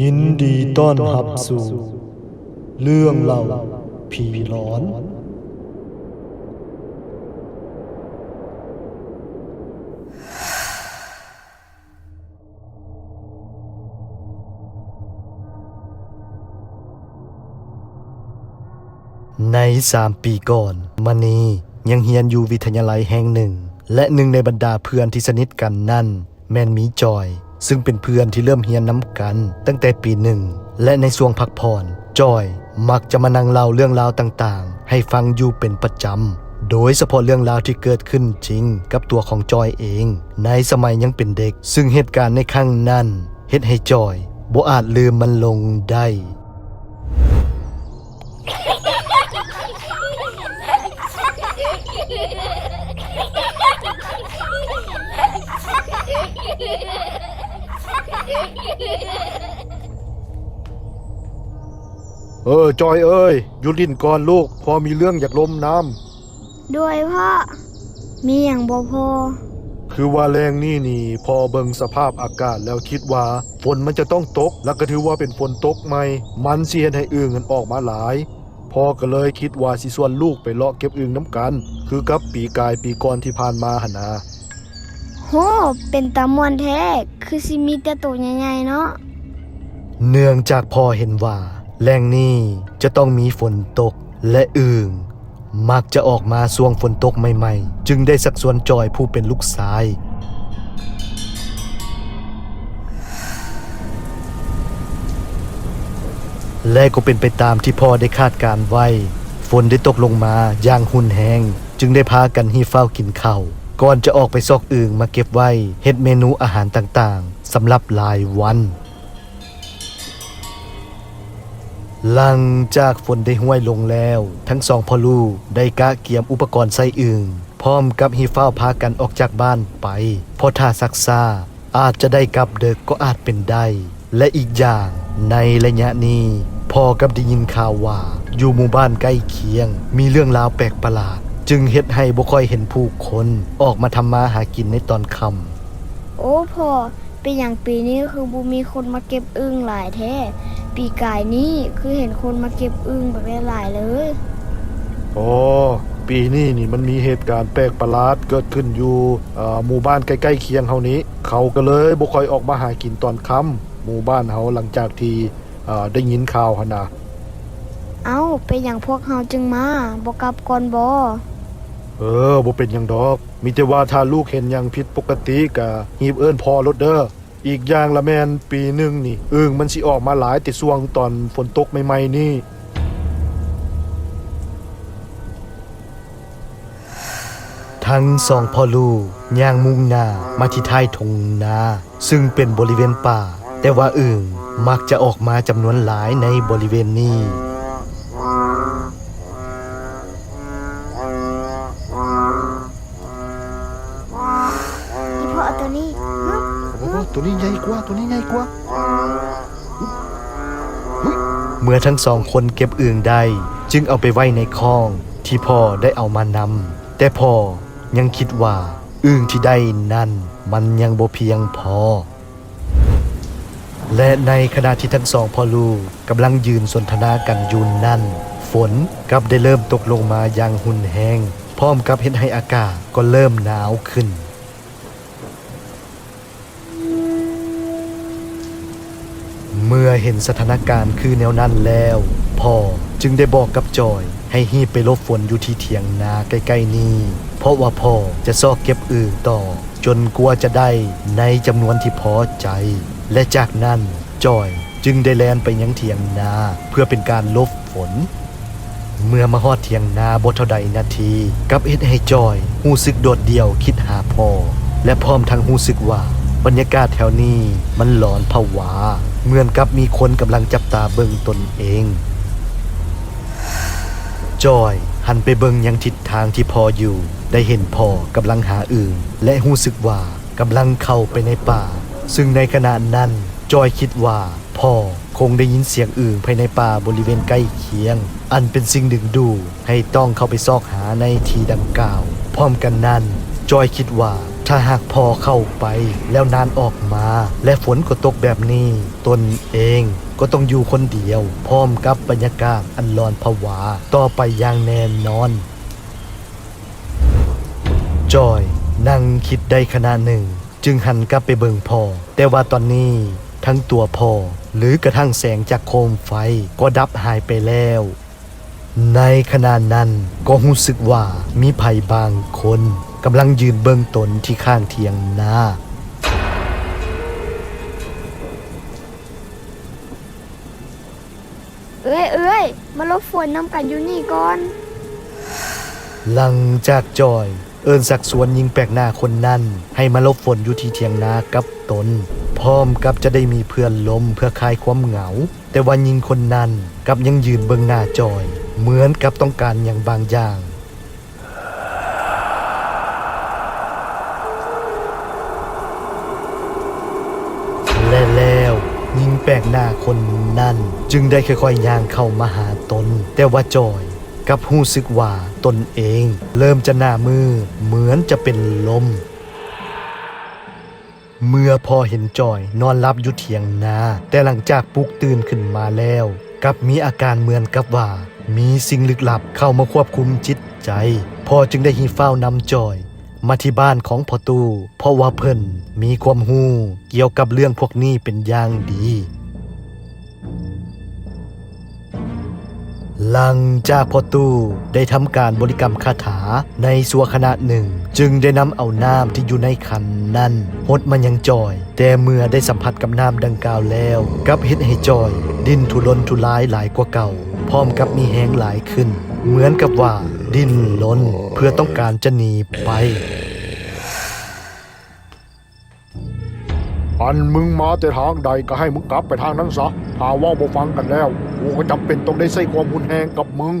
ยินดีต้อนรับสู่ เรื่องเล่าผีหลอน ในสามปีก่อนมณียังเฮียนอยู่วิทยาลัยแห่งหนึ่ง และหนึ่งในบรรดาเพื่อนที่สนิทกันนั่น แมนมีจอย ซึ่งเป็นเพื่อนที่เริ่มเฮียนน้ำกัน ตั้งแต่ปีหนึ่ง และในช่วงพักผ่อนจอย มักจะมานั่งเล่าเรื่องราวต่างๆ ให้ฟังอยู่เป็นประจำ โดยเฉพาะเรื่องราวที่เกิดขึ้นจริงกับตัวของจอยเอง ในสมัยยังเป็นเด็ก ซึ่งเหตุการณ์ในครั้งนั้นเฮ็ดให้จอยบ่อาจลืมมันลงได้ เออ จอยเอ้ยหยุดลิ้นก่อนลูก พอมีเรื่องอยากลมน้ด้วยพ่อ มีอย่างบ่พอำคือว่าแรงนี่นี่ พอเบิงสภาพอากาศแล้วคิดว่า ฝนมันจะต้องตก แล้วก็ถือว่าเป็นฝนตกใหม่ มันเสียให้อึ่งกันออกมาหลายพ่อก็เลยคิดว่าสิส่วนลูกไปเลาะเก็บอึ่งน้ำกัน คือกับปีกายปีก่อนที่ผ่านมาหนนา โห เป็นตามวนแท้ คือสิมีแต่ตัวใหญ่ๆเนาะ เนื่องจากพ่อเห็นว่าแรงนี้จะต้องมีฝนตกและอึ่งมักจะออกมาช่วงฝนตกใหม่ๆ จึงได้สักส่วนจอยผู้เป็นลูกชาย และก็เป็นไปตามที่พ่อได้คาดการไว้ ฝนได้ตกลงมาอย่างหุนแหง จึงได้พากันฮีเฝ้ากินข้าว ก่อนจะออกไปซอกอึ่งมาเก็บไว้เฮ็ดเมนูอาหารต่างๆสำหรับหลายวัน หลังจากฝนได้ห้วยลงแล้ว ทั้งสองพ่อลูกได้กะเกียมอุปกรณ์ใส่อึ่งพร้อมกับฮีเฝ้าพากันออกจากบ้านไปเพราะถ้าซักซาอาจจะได้กลับเด็กก็อาจเป็นได้ และอีกอย่างในระยะนี้พอกับได้ยินข่าวว่า อยู่หมู่บ้านใกล้เคียง มีเรื่องราวแปลกประหลาด จึงเฮ็ดให้บ่ค่อยเห็นผู้คนออกมาทำมาหากินในตอนค่ำโอ้พ่อเป็นอย่างปีนี้คือบูมีคนมาเก็บอึ่งหลายแท้ปีกายนี้คือเห็นคนมาเก็บอึ่งแบบหลายๆเลย โอ้ปีนี้นี่มันมีเหตุการณ์แปลกประหลาดเกิดขึ้นอยู่เอ่อหมู่บ้านใกล้ๆเคียงเฮานี้ เขาก็เลยบ่ค่อยออกมาหากินตอนค่ำหมู่บ้านเฮาหลังจากที่เอ่อได้ยินข่าวหั่นน่ะเอ้าเป็นอย่างพวกเฮาจึงมาบ่กลับก่อนบ่ เออบ่เป็นหยังดอก มีแต่ว่าถ้าลูกเห็นหยังผิดปกติก็ฮีบเอิ้นพ่อรถเด้ออีกอย่างละแมนปีหนึงนี่อึ่งมันสิออกมาหลายแต่ช่วงตอนฝนตกใหม่ๆนี่ ทั้งสองพ่อลูกย่างมุ่งหน้ามาที่ท้ายทงนาซึ่งเป็นบริเวณป่า แต่ว่าอึ่งมักจะออกมาจำนวนหลายในบริเวณนี้ ตัวนี้ฮึบโอ้ตัวนี้ใหญ่กว่าตัวนี้ใหญ่กว่าเมื่อทั้งสองคนเก็บอึ่งได้ จึงเอาไปไว้ในคลองที่พ่อได้เอามานำแต่พ่อยังคิดว่าอึ่งที่ได้นั่นมันยังบ่เพียงพอ และในขณะที่ทั้งสองพ่อลูกกำลังยืนสนทนากันอยู่นั่น ฝนกลับได้เริ่มตกลงมาอย่างหุ่นแหงพร้อมกับเห็นให้อากาศก็เริ่มหนาวขึ้น เมื่อเห็นสถานการณ์คือแนวนั้นแล้ว พ่อจึงได้บอกกับจอยให้ฮีบไปลบฝนอยู่ที่เถียงนาใกล้ๆนี้ เพราะว่าพ่อจะซอกเก็บอื่นต่อ จนกลัวจะได้ในจำนวนที่พอใจ และจากนั้นจอยจึงได้แลนไปยังเถียงนาเพื่อเป็นการลบฝน เมื่อมาฮอดเถียงนาบทเท่าใดนาที กับเอ็ดให้จอยหู้สึกโดดเดี่ยวคิดหาพ่อและพร้อมทั้งหู้สึกว่าบรรยากาศแถวนี้มันหลอนผวา เหมือนกับมีคนกำลังจับตาเบิงตนเอง จอยหันไปเบิงยังทิศทางที่พออยู่ ได้เห็นพ่อกำลังหาอื่นและหู้สึกว่ากำลังเข้าไปในป่า ซึ่งในขณะนั้นจอยคิดว่าพ่อคงได้ยินเสียงอื่นภายในป่าบริเวณใกล้เคียง อันเป็นสิ่งดึงดูให้ต้องเข้าไปซอกหาในทีดังกล่าว พร้อมกันนั้น จอยคิดว่า ถ้าหากพอเข้าไปแล้วนานออกมา และฝนก็ตกแบบนี้ ตนเองก็ต้องอยู่คนเดียว พร้อมกับบรรยากาศอันร้อนผวา ต่อไปอย่างแน่นอน จอยนั่งคิดได้ขณะหนึ่ง จึงหันกลับไปเบิงพ่อ แต่ว่าตอนนี้ทั้งตัวพ่อหรือกระทั่งแสงจากโคมไฟก็ดับหายไปแล้ว ในขณะนั้นก็รู้สึกว่ามีไผ่บางคน กำลังยืนเบิงตนที่ข้างเทียงนาเอ้ยเอ้ยมาลบฝนน้ำกันอยู่นี่ก่อน หลังจากจอย เอินสักสวนยิงแปลกหน้าคนนั้น ให้มาลบฝนอยู่ที่เทียงนากับตน พร้อมกับจะได้มีเพื่อนลมเพื่อคลายความเหงา แต่ว่ายิงคนนั้นกลับยังยืนเบิงหน้าจอย เหมือนกับต้องการอย่างบางอย่าง และแล้วยิง แปลกหน้าคนนั้นจึงได้ค่อยๆย่างเข้ามาหาตน แต่ว่าจอยกับรู้สึกว่าตนเอง เริ่มจะหน้ามือเหมือนจะเป็นลม เมื่อพอเห็นจอยนอนหลับอยู่เถียงนา แต่หลังจากปลุกตื่นขึ้นมาแล้ว กับมีอาการเหมือนกับว่า มีสิ่งลึกลับเข้ามาควบคุมจิตใจ พอจึงได้ฮีเฝ้านำจอยมาที่บ้านของพ่อตู้เพราะว่าเพิ่นมีความหูเกี่ยวกับเรื่องพวกนี้เป็นอย่างดี หลังจากพ่อตู้ได้ทำการบริกรรมคาถาในสัวขณะหนึ่ง จึงได้นำเอาน้ำที่อยู่ในขันนั้นหดมันยังจอย แต่เมื่อได้สัมผัสกับน้ำดังกล่าวแล้วกับเฮ็ดให้จอย ดินทุรนทุรายหลายกว่าเก่า พร้อมกับมีแห้งหลายขึ้น เหมือนกับว่า ดินล้นเพื่อต้องการจะหนีไป อันมึงมาแต่ทางใดก็ให้มึงกลับไปทางนั้นซะถ้าว่าบ่ฟังกันแล้วกูก็จำเป็นต้องได้ใส่ความหุนแหงกับมึง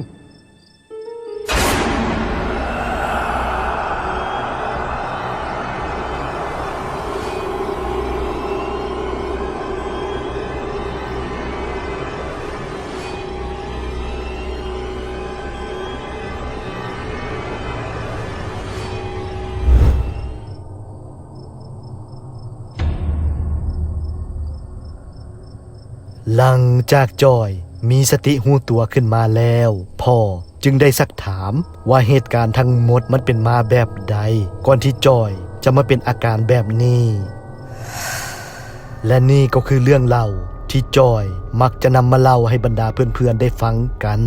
หลังจากจอยมีสติหูตัวขึ้นมาแล้ว พ่อจึงได้สักถามว่าเหตุการณ์ทั้งหมดมันเป็นมาแบบใด ก่อนที่จอยจะมาเป็นอาการแบบนี้ และนี่ก็คือเรื่องเล่าที่จอยมักจะนำมาเล่าให้บรรดาเพื่อนๆได้ฟังกัน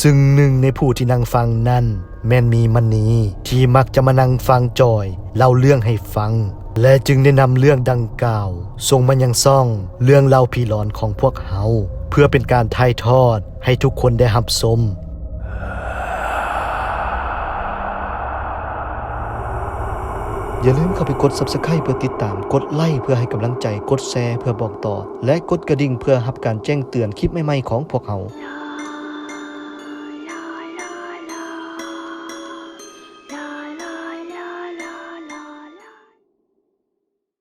ซึ่งหนึ่งในผู้ที่นั่งฟังนั้น แม่นมีมันนีที่มักจะมานั่งฟังจอยเล่าเรื่องให้ฟัง และจึงได้นำเรื่องดังกล่าวส่งมายังซ่องเรื่องเล่าผีหลอนของพวกเขาเพื่อเป็นการถ่ายทอดให้ทุกคนได้รับชมอย่าลืมเข้าไปกด Subscribe เพื่อติดตาม กดไลค์เพื่อให้กำลังใจ กดแชร์เพื่อบอกต่อ และกดกระดิ่งเพื่อรับการแจ้งเตือนคลิปใหม่ๆของพวกเรา